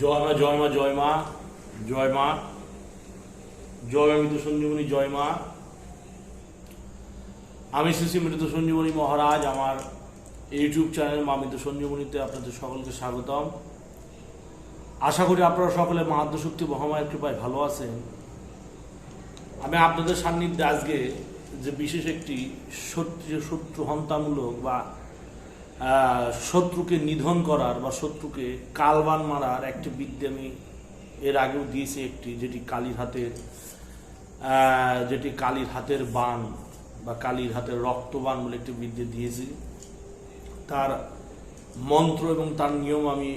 জয় মা জয় মা জয় মা জয় মা। জয় মৃত সঞ্জীবনী, জয় মা। আমি শ্রী শ্রী মৃত সঞ্জীবনী মহারাজ, আমার ইউটিউব চ্যানেল মা মৃত সঞ্জীবনীতে আপনাদের সকলকে স্বাগতম। আশা করি আপনারা সকলে মাহাদ্য শক্তি মহামায়ের কৃপায় ভালো আছেন। আমি আপনাদের সান্নিধ্যে আজকে যে বিশেষ একটি শত্রু শত্রু হন্তামূলক বা শত্রুকে নিধন করার বা শত্রুকে কালবান মারার একটি বিদ্যে আমি এর আগেও দিয়েছি একটি, যেটি কালীর হাতের যেটি কালীর হাতের বান বা কালীর হাতের রক্তবান বলে একটি বিদ্যে দিয়েছি। তার মন্ত্র এবং তার নিয়ম আমি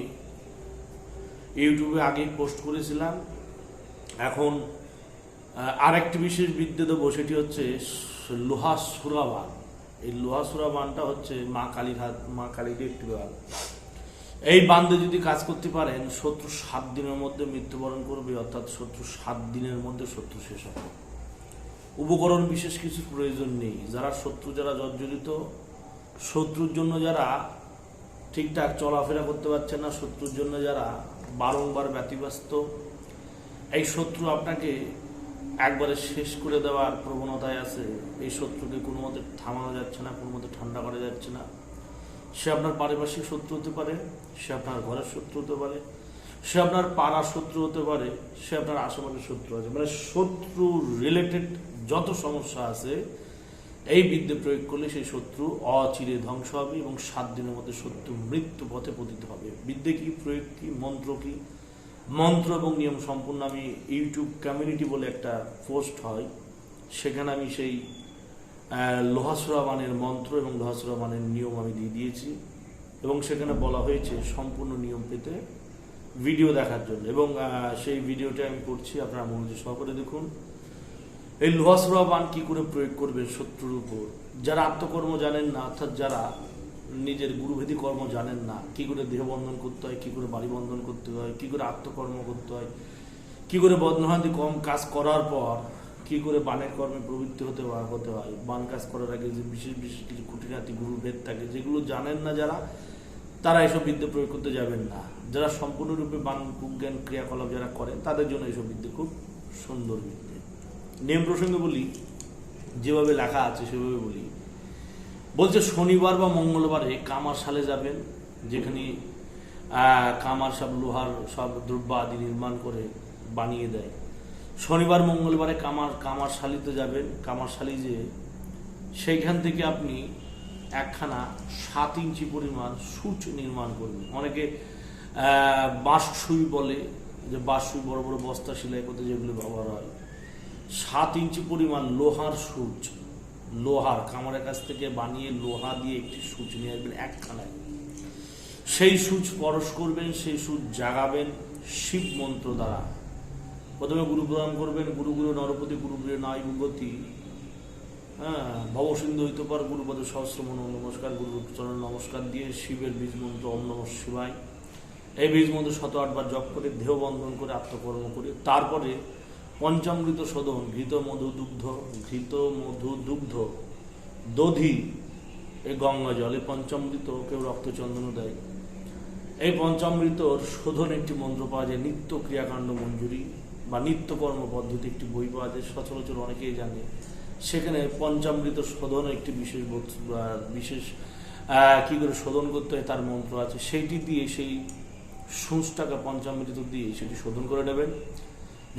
ইউটিউবে আগেই পোস্ট করেছিলাম। এখন আরেকটি বিশেষ বিদ্যে দেবো, সেটি হচ্ছে লোহা সুরাবান এই লোহা সুরাবানটা হচ্ছে মা কালীর হাত, মা কালীর একটি বান এই বান্ধে যদি কাজ করতে পারেন, শত্রু সাত দিনের মধ্যে মৃত্যুবরণ করবে, অর্থাৎ শত্রু সাত দিনের মধ্যে শত্রু শেষ হবে। উপকরণ বিশেষ কিছু প্রয়োজন নেই। যারা শত্রু, যারা জর্জরিত, শত্রুর জন্য যারা ঠিকঠাক চলাফেরা করতে পারছে না, শত্রুর জন্য যারা বারংবার ব্যতিব্যস্ত, এই শত্রু আপনাকে একবারে শেষ করে দেওয়ার প্রবণতায় আছে। এই শত্রুকে কোনো মতে থামানো যাচ্ছে না, কোনো মতে ঠান্ডা করা যাচ্ছে না। সে আপনার পারিপার্শ্বিক শত্রু হতে পারে, সে আপনার ঘরের শত্রু হতে পারে, সে আপনার পাড়ার শত্রু হতে পারে, সে আপনার আশেপাশের শত্রু আছে। মানে শত্রু রিলেটেড যত সমস্যা আছে, এই বিদ্যে প্রয়োগ করলে সেই শত্রু অচিরে ধ্বংস হবে এবং সাত দিনের মধ্যে শত্রু মৃত্যু পথে পতিত হবে। বিদ্যে কি, প্রয়োগ কি, মন্ত্র কি? মন্ত্র এবং নিয়ম সম্পূর্ণ আমি ইউটিউব কমিউনিটি বলে একটা পোস্ট হয়। সেখানে আমি সেই লোহাসুরা মানের মন্ত্র এবং লোহাসুরা মানের নিয়ম আমি দিয়ে দিয়েছি। এবং সেখানে বলা হয়েছে সম্পূর্ণ নিয়ম পেতে ভিডিও দেখার জন্য। এবং সেই ভিডিওটা আমি করছি, আপনারা মনোযোগ সহকারে দেখুন। এই লোহাসুরা বান কি করে প্রয়োগ করবে শত্রুর উপর? যারা আত্মকর্ম জানেন না, অর্থাৎ যারা নিজের গুরুভেদী কর্ম জানেন না। কি করে দেহ বন্ধন করতে হয়, কি করে বাড়ি বন্ধন করতে হয়, কি করে আত্মকর্ম করতে হয়, কি করে বদনহান্তি কম কাজ করার পর কি করে বানের কর্মে প্রবৃত্তি হতে হতে হয়। বান কাজ করার আগে যে বিশেষ বিশেষ কিছু খুঁটিনাটি, গুরুভেদ থাকে, যেগুলো জানেন না যারা, তারা এসব বিদ্যে প্রয়োগ করতে যাবেন না। যারা সম্পূর্ণরূপে বান কুজ্ঞান ক্রিয়াকলাপ যারা করেন, তাদের জন্য এইসব বিদ্যে খুব সুন্দর বিদ্যে। নিয়ম প্রসঙ্গে বলি, যেভাবে লেখা আছে সেভাবে বলি। বলছে শনিবার বা মঙ্গলবারে কামার সালে যাবেন, যেখানে কামার সব লোহার সব দ্রব্য আদি নির্মাণ করে বানিয়ে দেয়। শনিবার, মঙ্গলবারে কামার কামার শালিতে যাবেন। কামার শালি যে, সেইখান থেকে আপনি একখানা সাত ইঞ্চি পরিমাণ সূচ নির্মাণ করবেন। অনেকে বাঁশ সুই বলে, যে বাঁশ সুই বড় বড় বস্তা সেলাই করতে যেগুলো ব্যবহার হয়। সাত ইঞ্চি পরিমাণ লোহার সূচ লোহার, কামারের কাছ থেকে বানিয়ে লোহা দিয়ে একটি সূচ নিয়ে আসবেন একখানায়। সেই সূচ পরশ করবেন, সেই সূচ জাগাবেন শিব মন্ত্র দ্বারা। প্রথমে গুরু প্রদান করবেন গুরু গুরু নরপতি গুরু গুরু নয় গতি হ্যাঁ ভবসিন্ধু হইতে পার গুরুপদ সহস্র মন নমস্কার গুরু চরণ নমস্কার দিয়ে শিবের বীজ মন্ত্র ওম নম শিবায়। এই বীজ মন্ত্র শত আটবার জপ করে, দেহ বন্ধন করে, আত্মকর্ম করে, তারপরে পঞ্চামৃত শোধন ঘৃত মধু দুগ্ধ, ঘৃত মধু দুগ্ধ, দধি এই গঙ্গা জল এই পঞ্চামৃত, কেউ রক্তচন্দন দেয়। এই পঞ্চামৃতর শোধন একটি মন্ত্র পাওয়া যায়, নিত্য ক্রিয়াকাণ্ড মঞ্জুরি বা নিত্যকর্ম পদ্ধতি একটি বই পাওয়া যায়, সচরাচর অনেকেই জানে। সেখানে পঞ্চামৃত শোধন একটি বিশেষ বিশেষ কি করে শোধন করতে হয় তার মন্ত্র আছে। সেইটি দিয়ে সেই সূচটাকে পঞ্চামৃত দিয়ে সেটি শোধন করে নেবেন।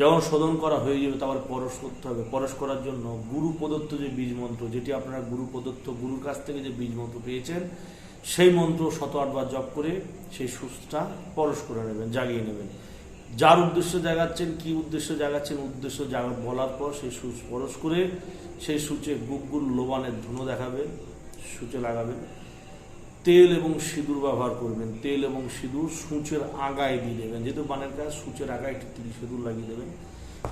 যখন শোধন করা হয়ে যাবে, তারপর পরশ করতে হবে। পরশ করার জন্য গুরু প্রদত্ত যে বীজ মন্ত্র যেটি আপনারা গুরু প্রদত্ত গুরুর কাছ থেকে যে বীজ মন্ত্র পেয়েছেন, সেই মন্ত্র শত আটবার জপ করে সেই সুচটা পরশ করে নেবেন, জাগিয়ে নেবেন। যার উদ্দেশ্য জাগাচ্ছেন, কি উদ্দেশ্য জাগাচ্ছেন, উদ্দেশ্য জাগা, বলার পর সেই সুচ পরশ করে সেই সূচে গুগ্গুল লোবানের ধুনো দেখাবেন, সূচে লাগাবেন। তেল এবং সিঁদুর ব্যবহার করবেন। তেল এবং সিঁদুর সূচের আগায় দিয়ে দেবেন। যেহেতু বানের কাজ, সূচের আগায় একটি তিল সিঁদুর লাগিয়ে দেবেন।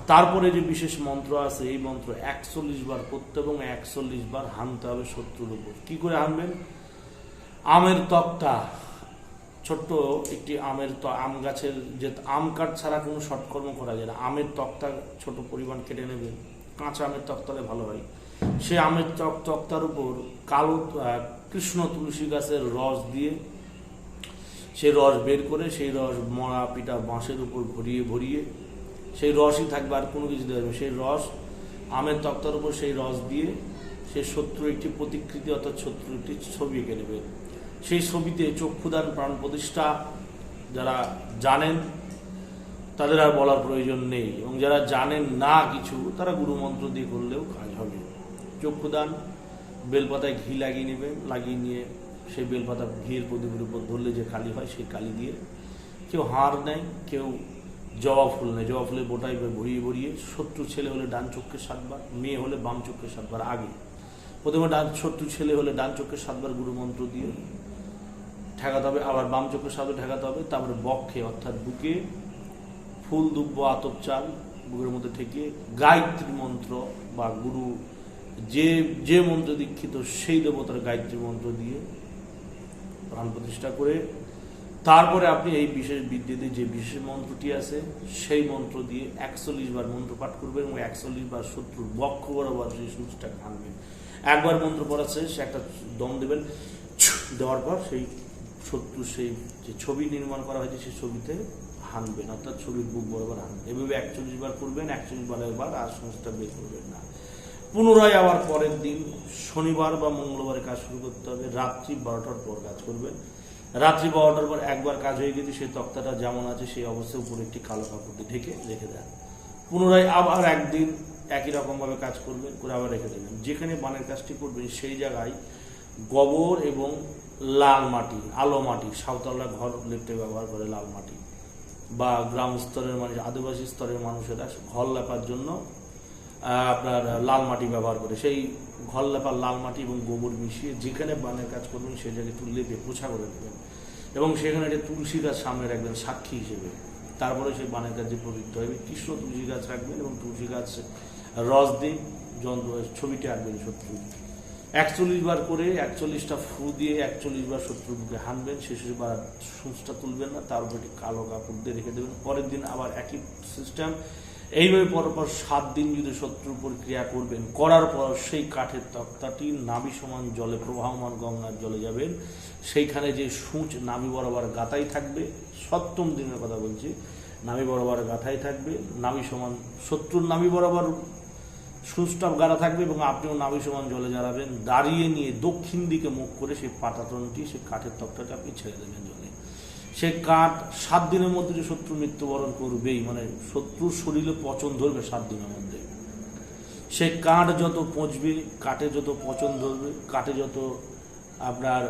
তারপরে যে বিশেষ মন্ত্র আছে, এই মন্ত্র একচল্লিশ বার পড়তে এবং একচল্লিশ বার হানতে হবে শত্রুর উপর। কি করে হানবেন? আমের তক্তা ছোট্ট একটি আমের ত- আম গাছের যে আম কাঠ ছাড়া কোনো সৎকর্ম করা যায় না। আমের তক্তা ছোট পরিমাণ কেটে নেবেন। কাঁচা আমের তক্তালে ভালো হয়। সে আমের তক তক্তার উপর কালো কৃষ্ণ তুলসী গাছের রস দিয়ে সেই রস বের করে সেই রস মরা পিটা বাঁশের উপর ভরিয়ে ভরিয়ে সেই রসই থাকবে আর কোনো কিছু দেবে সেই রস, আমের তক্তার উপর সেই রস দিয়ে সেই শত্রু একটি প্রতিকৃতি অর্থাৎ শত্রু একটি ছবি এঁকে নেবে। সেই ছবিতে চক্ষুদান প্রাণ প্রতিষ্ঠা যারা জানেন তাদের আর বলার প্রয়োজন নেই এবং যারা জানেন না কিছু, তারা গুরুমন্ত্র দিয়ে করলেও কাজ হবে। চক্ষুদান, বেলপাতায় ঘি লাগিয়ে নেবেন লাগিয়ে নিয়ে সেই বেলপাতা ঘিয়ের প্রদীপের উপর ধরলে যে কালি হয় সেই কালি দিয়ে কেউ হাড় নেয়, কেউ জবা ফুল নেয়। জবা ফুলের বোটাই ভরিয়ে ভরিয়ে শত্রু ছেলে হলে ডান চোখকে সাতবার, মেয়ে হলে বাম চোখকে সাতবার আগে। প্রথমে ডান শত্রু ছেলে হলে ডান চোখকে সাতবার গুরুমন্ত্র দিয়ে ঠেকাতে হবে, আবার বাম চোখের সাথে ঠেকাতে হবে, তারপরে বক্ষে অর্থাৎ বুকে ফুল দুব্য আতপ, চাল, বুকের মধ্যে থেকে গায়ত্রী মন্ত্র বা গুরু যে যে মন্ত্র দীক্ষিত, সেই দেবতার গায়ত্রী মন্ত্র দিয়ে প্রাণ প্রতিষ্ঠা করে তারপরে আপনি এই বিশেষ বিদ্যুতে যে বিশেষ মন্ত্রটি আছে, সেই মন্ত্র দিয়ে একচল্লিশ বার মন্ত্র পাঠ করবেন এবং একচল্লিশ বার শত্রুর বক্ষ বরাবর সেই সূচটা আনবেন একবার মন্ত্র পড়া শেষ, একটা দম দেবেন দেওয়ার পর সেই শত্রু সেই যে ছবি নির্মাণ করা হয়েছে, সেই ছবিতে হানবেন, অর্থাৎ ছবির বুক বরাবর হানবেন। এভাবে একচল্লিশ বার করবেন, একচল্লিশ বারের বার আর সমস্যা বের করবেন না। পুনরায় আবার পরের দিন শনিবার বা মঙ্গলবারে কাজ শুরু করতে হবে। রাত্রি বারোটার পর কাজ করবেন রাত্রি বারোটার পর একবার কাজ হয়ে গেছে, সেই তক্তাটা যেমন আছে সেই অবস্থায় উপরে একটি কালো কাপড় দিয়ে ঢেকে রেখে দেন। পুনরায় আবার একদিন একই রকমভাবে কাজ করবেন, করে আবার রেখে দেবেন। যেখানে বানের কাজটি করবেন সেই জায়গায় গোবর এবং লাল মাটি, আলো মাটি, সাঁওতালরা ঘর লিপতে ব্যবহার করে লাল মাটি। বা গ্রাম স্তরের মানুষ, আদিবাসী স্তরের মানুষেরা ঘর লেপার জন্য আপনার লাল মাটি ব্যবহার করে। সেই ঘর লেপার লাল মাটি এবং গোবর মিশিয়ে যেখানে বানের কাজ করবেন, সেই জায়গায় একটু লেপে পোছা করে দেবেন এবং সেখানে একটা তুলসী গাছ সামনে রাখবেন, সাক্ষী হিসেবে। তারপরে সেই বানের কাজে পবিত্র হবে, কৃষ্ণ তুলসী গাছ রাখবেন এবং তুলসী গাছ রস দিয়ে যন্ত্র ছবিটি আঁকবেন শত্রু। একচল্লিশ বার করে একচল্লিশটা ফু দিয়ে একচল্লিশ বার শত্রুর বুকে হানবেন শেষের বার সূচটা তুলবেন না, তার উপর একটি কালো কাপড় দিয়ে রেখে দেবেন। পরের দিন আবার একই সিস্টেম এইভাবে পরপর সাত দিন যদি শত্রুর উপর ক্রিয়া করবেন, করার পর সেই কাঠের তক্তাটি নাভি সমান জলে, প্রবাহমান গঙ্গার জলে যাবেন সেইখানে যে সূচ নাভি বরাবর গাতাই থাকবে, সপ্তম দিনের কথা বলছি, নাভি বরাবর গাথাই থাকবে, নাভি সমান শত্রুর নাভি বরাবর সুস্টাপ গাড়া থাকবে এবং আপনিও নাভি সমান জলে জ্বালাবেন, দাঁড়িয়ে নিয়ে দক্ষিণ দিকে মুখ করে সেই পাটাতনটি সেই কাঠের তক্তাটা আপনি ছেড়ে দেবেন জলে। সে কাঠ সাত দিনের মধ্যে যে শত্রু মৃত্যুবরণ করবেই মানে শত্রুর শরীরে পচন ধরবে সাত দিনের মধ্যে। সে কাঠ যত পচবে কাঠে যত পচন ধরবে কাঠে যত আপনার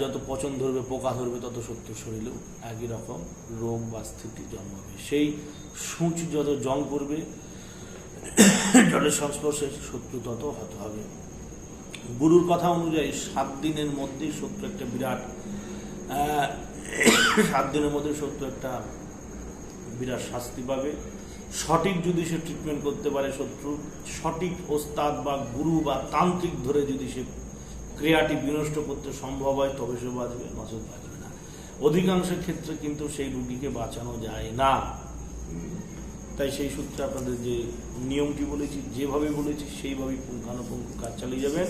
যত পচন ধরবে, পোকা ধরবে, তত শত্রুর শরীরেও একই রকম রোগ বা স্থিতি জন্মাবে। সেই সূচ যত জং করবে, জলের সংস্পর্শে শত্রু তত হতে হবে। গুরুর কথা অনুযায়ী সাত দিনের মধ্যেই শত্রু একটা বিরাট সাত দিনের মধ্যে শত্রু একটা বিরাট শাস্তি পাবে। সঠিক যদি সে ট্রিটমেন্ট করতে পারে শত্রু, সঠিক ওস্তাদ বা গুরু বা তান্ত্রিক ধরে যদি সে ক্রিয়াটি বিনষ্ট করতে সম্ভব হয়, তবে সে বাঁচবে, নচেত বাঁচবে না। অধিকাংশ ক্ষেত্রে কিন্তু সেই রুগীকে বাঁচানো যায় না। তাই সেই সূত্রে আপনাদের যে নিয়মটি বলেছি, যেভাবে বলেছি, সেইভাবেই পুঙ্খানুপুঙ্খ কাজ চালিয়ে যাবেন।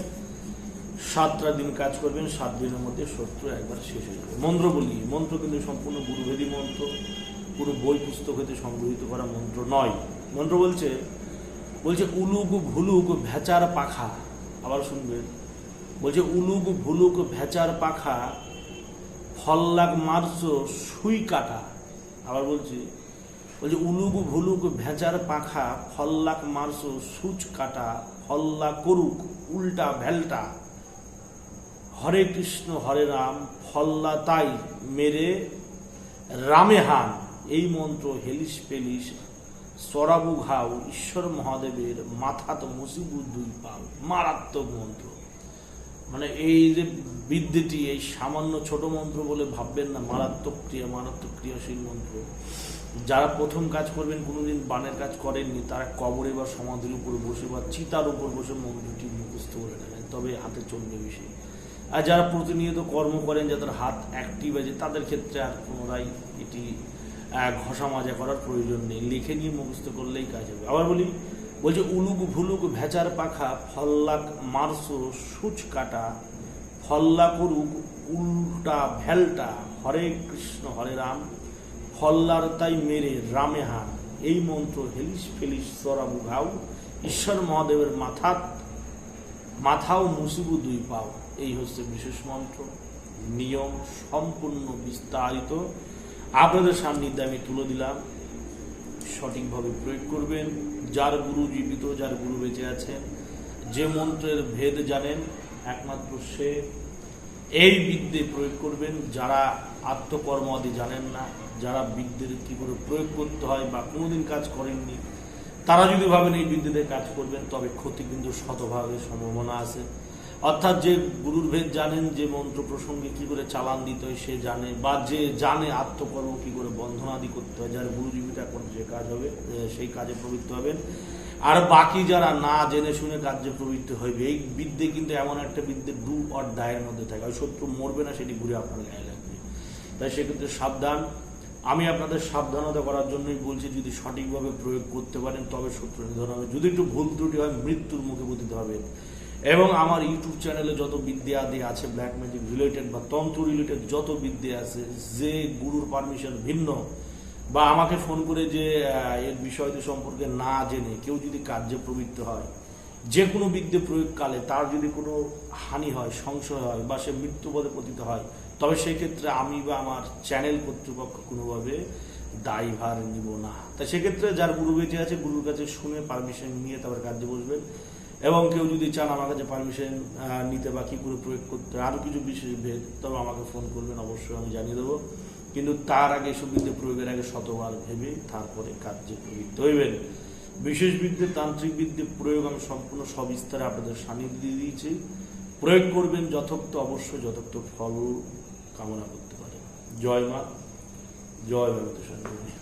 সাতটা দিন কাজ করবেন, সাত দিনের মধ্যে শত্রু একবার শেষ হয়ে যাবে। মন্ত্র বলি, মন্ত্র কিন্তু সম্পূর্ণ গুরুভেদী মন্ত্র। পুরো বই পুস্তক হতে সংগৃহীত করা মন্ত্র নয়। মন্ত্র বলছে বলছে উলুক ভুলুক ভেচার পাখা। আবার শুনবেন, বলছে উলুক ভুলুক ভেচার পাখা ফল্লাক মারছ সুই কাটা। আবার বলছি, বলছে উলুক ভুলুক ভেচার পাখা ফল্লাক মারছ সুচ কাটা ফল্লা করুক উল্টা ভেলটা। হরে কৃষ্ণ, হরে রাম ফল্লা তাই মেরে রামে হান এই মন্ত্র হেলিস পেলিস, সরাবু ঘাও, ঈশ্বর মহাদেবের মাথা তো মুসিবু দুই পাও। মারাত্মক মন্ত্র। মানে এই যে বিদ্যেটি, এই সামান্য ছোট মন্ত্র বলে ভাববেন না, মারাত্মক ক্রিয়া, মারাত্মক ক্রিয়াশীল মন্ত্র। যারা প্রথম কাজ করবেন, কোনোদিন বানের কাজ করেননি, তারা কবরে বা সমাধির উপর বসে বা চিতার উপর বসে মন্ত্রটি মুখস্থ করে নেবেন, তবে হাতে চলবে বেশি আর যারা প্রতিনিয়ত কর্ম করেন, যাদের হাত অ্যাক্টিভ আছে, তাদের ক্ষেত্রে আর পুনরায় এটি ঘষা মাজা করার প্রয়োজন নেই। লিখে নিয়ে মুখস্থ করলেই কাজ হবে। আবার বলি, বলছে উলুক ভুলুক ভেচার পাখা, ফল্লাক মারসো সুচ কাটা, ফল্লা করুক উল্টা ভেলটা হরে কৃষ্ণ, হরে রাম হল্লার তাই মেরে রামে হান এই মন্ত্র হেলিস ফেলিস সরাবু ঘাউ, ঈশ্বর মহাদেবের মাথাত মাথাও মুসিবু দুই পাও। এই হচ্ছে বিশেষ মন্ত্র। নিয়ম সম্পূর্ণ বিস্তারিত। আপনাদের সান্নিধ্যে আমি তুলে দিলাম। সঠিকভাবে প্রয়োগ করবেন। যার গুরু জীবিত, যার গুরু বেঁচে আছেন, যে মন্ত্রের ভেদ জানেন, একমাত্র সে। এই বিদ্যে প্রয়োগ করবেন। যারা আত্মকর্ম আদি জানেন না, যারা বিদ্যের কি করে প্রয়োগ করতে হয় বা কোনোদিন কাজ করেননি তারা যদি ভাবেন এই বিদ্যুতে কাজ করবেন, তবে ক্ষতি কিন্তু শতভাবে সম্ভাবনা আছে। অর্থাৎ যে গুরুর ভেদ জানেন, যে মন্ত্র প্রসঙ্গে কি করে চালান দিতে হয় সে জানে, বা যে জানে আত্মকর্ম কি করে বন্ধনাদি করতে হয়, যার গুরুজীবিতা করে যে কাজ হবে সেই কাজে প্রবৃত্ত হবেন। আর বাকি যারা না জেনে শুনে কার্যে প্রবৃত্ত হইবে, এই বিদ্যে কিন্তু এমন একটা বিদ্যে ডু অর ডায়ের মধ্যে থাকে। ওই শত্রু মরবে না, সেটি ঘুরে আপনার গায়ে লাগবে। তাই সেক্ষেত্রে সাবধান। আমি আপনাদের সাবধানতা করার জন্যই বলছি, যদি সঠিকভাবে প্রয়োগ করতে পারেন, তবে শত্রু নিধন হবে। যদি একটু ভুল ত্রুটি হয়, মৃত্যুর মুখে পতিত হবে। এবং আমার ইউটিউব চ্যানেলে যত বিদ্যা আদি আছে ব্ল্যাক ম্যাজিক রিলেটেড বা তন্ত্র রিলেটেড যত বিদ্যা আছে, যে গুরুর পারমিশন ভিন্ন, বা আমাকে ফোন করে যে এর বিষয়টি সম্পর্কে না জেনে কেউ যদি কার্যে প্রবৃত্ত হয় যে কোনো বিদ্যে প্রয়োগকালে তার যদি কোনো হানি হয়, সংশয় হয়, বা সে মৃত্যুপদে পতিত হয় তবে সেই ক্ষেত্রে আমি বা আমার চ্যানেল কর্তৃপক্ষ কোনোভাবে দায়ভার নিব না। তা সেক্ষেত্রে যার গুরু বেঁচে আছে, গুরুর কাছে শুনে পারমিশন নিয়ে তারপর কার্যে বসবেন। এবং কেউ যদি চান আমার কাছে পারমিশন নিতে বা কী করে প্রয়োগ করতে, আরও কিছু বিশেষ ভেদ, তবে আমাকে ফোন করবেন, অবশ্যই আমি জানিয়ে দেবো। কিন্তু তার আগে বিদ্যে প্রয়োগের আগে শতবার ভেবে তারপরে কার্যে প্রবৃত্ত হইবেন। বিশেষ বিদ্যে, তান্ত্রিক বিদ্যে প্রয়োগ আমি সম্পূর্ণ সবিস্তারে আপনাদের সান্নিধ্য দিয়ে দিয়েছি। প্রয়োগ করবেন যথোক্ত অবশ্যই যথোক্ত ফল কামনা করতে পারে। জয় মা জয় বাবিত সঞ্জীবনী